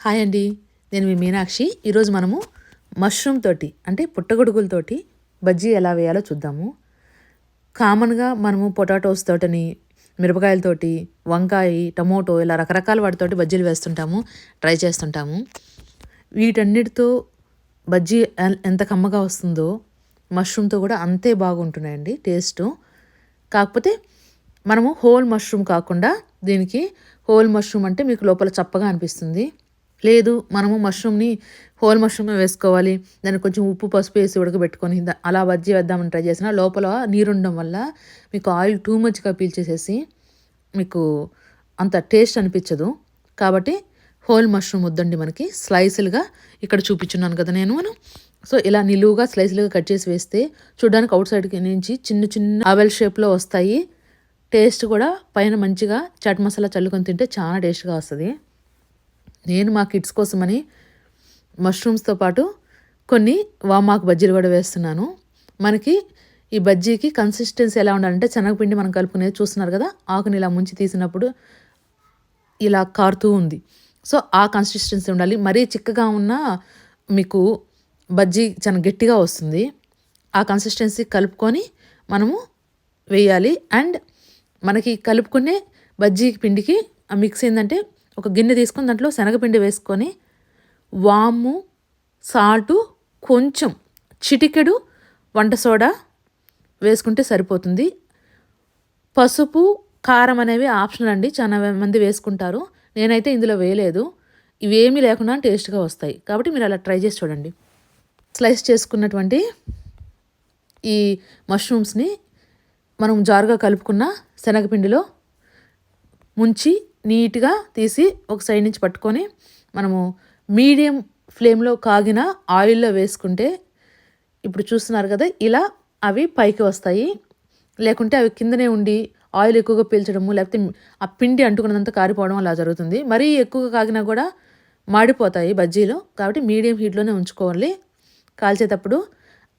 Hi అండి. నేను మీ మీనాక్షి. ఈరోజు మనము మష్రూమ్ తోటి అంటే పుట్టగొడుగులతోటి బజ్జీ ఎలా వేయాలో చూద్దాము. కామన్గా మనము పొటాటోస్ తోటని మిరపకాయలతోటి వంకాయ టమోటో ఇలా రకరకాల వాటితోటి బజ్జీలు వేస్తుంటాము ట్రై చేస్తుంటాము. వీటన్నిటితో బజ్జీ ఎంత కమ్మగా వస్తుందో మష్రూమ్తో కూడా అంతే బాగుంటున్నాయండి టేస్ట్. కాకపోతే మనము హోల్ మష్రూమ్ కాకుండా దీనికి హోల్ మష్రూమ్ అంటే మీకు లోపల చప్పగా అనిపిస్తుంది. లేదు మనము మష్రూమ్ని హోల్ మష్రూమ్ వేసుకోవాలి. దానికి కొంచెం ఉప్పు పసుపు వేసి ఉడకబెట్టుకొని అలా బజ్జీ వేద్దామని ట్రై చేసిన. లోపల నీరు ఉండడం వల్ల మీకు ఆయిల్ టూ మచ్గా పీల్చేసేసి మీకు అంత టేస్ట్ అనిపించదు. కాబట్టి హోల్ మష్రూమ్ వద్దండి మనకి. స్లైసులుగా ఇక్కడ చూపించున్నాను కదా నేను. మనం సో ఇలా నిలువుగా స్లైసులుగా కట్ చేసి వేస్తే చూడడానికి అవుట్ సైడ్కి నుంచి చిన్న చిన్న అవెల్ షేప్లో వస్తాయి. టేస్ట్ కూడా పైన మంచిగా చాట్ మసాలా చల్లుకొని తింటే చాలా టేస్ట్గా వస్తుంది. నేను మా కిడ్స్ కోసమని మష్రూమ్స్తో పాటు కొన్ని వామాకు బజ్జీలు కూడా వేస్తున్నాను. మనకి ఈ బజ్జీకి కన్సిస్టెన్సీ ఎలా ఉండాలంటే శనగపిండి మనం కలుపుకునేది చూస్తున్నారు కదా ఆకుని ఇలా ముంచి తీసినప్పుడు ఇలా కారుతూ ఉంది. సో ఆ కన్సిస్టెన్సీ ఉండాలి. మరీ చిక్కగా ఉన్న మీకు బజ్జీ చాలా గట్టిగా వస్తుంది. ఆ కన్సిస్టెన్సీ కలుపుకొని మనము వేయాలి. అండ్ మనకి కలుపుకునే బజ్జీ పిండికి ఆ మిక్స్ ఏంటంటే ఒక గిన్నె తీసుకొని దాంట్లో శనగపిండి వేసుకొని వాము సాల్టు కొంచెం చిటికెడు వంట సోడా వేసుకుంటే సరిపోతుంది. పసుపు కారం అనేవి ఆప్షనల్ అండి. చాలా మంది వేసుకుంటారు. నేనైతే ఇందులో వేయలేదు. ఇవేమీ లేకుండా టేస్ట్గా వస్తాయి. కాబట్టి మీరు అలా ట్రై చేసి చూడండి. స్లైస్ చేసుకున్నటువంటి ఈ మష్రూమ్స్ని మనం జారుగా కలుపుకున్న శనగపిండిలో ముంచి నీట్గా తీసి ఒక సైడ్ నుంచి పట్టుకొని మనము మీడియం ఫ్లేమ్లో కాగిన ఆయిల్లో వేసుకుంటే ఇప్పుడు చూస్తున్నారు కదా ఇలా అవి పైకి వస్తాయి. లేకుంటే అవి కిందనే ఉండి ఆయిల్ ఎక్కువగా పీల్చడము లేకపోతే ఆ పిండి అంటుకున్నదంతా కారిపోవడం అలా జరుగుతుంది. మరీ ఎక్కువగా కాగినా కూడా మాడిపోతాయి బజ్జీలు. కాబట్టి మీడియం హీట్లోనే ఉంచుకోవాలి కాల్చేటప్పుడు.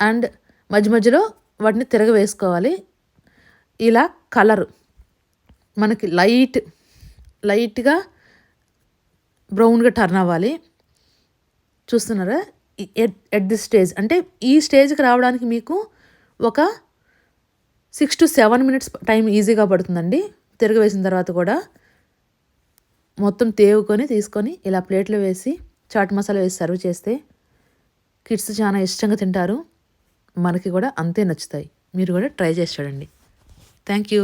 అండ్ మధ్య మధ్యలో వాటిని తిరగవేసుకోవాలి. ఇలా కలరు. మనకి లైట్ లైట్గా బ్రౌన్గా టర్న్ అవ్వాలి. చూస్తున్నారా? ఎట్ ఎట్ దిస్ స్టేజ్ అంటే ఈ స్టేజ్కి రావడానికి మీకు ఒక six to seven minutes time ఈజీగా పడుతుందండి. తిరగవేసిన తర్వాత కూడా మొత్తం తేవుకొని తీసుకొని ఇలా ప్లేట్లో వేసి చాట్ మసాలా వేసి సర్వ్ చేస్తే కిడ్స్ చాలా ఇష్టంగా తింటారు. మనకి కూడా అంతే నచ్చుతాయి. మీరు కూడా ట్రై చేసి చూడండి. Thank you.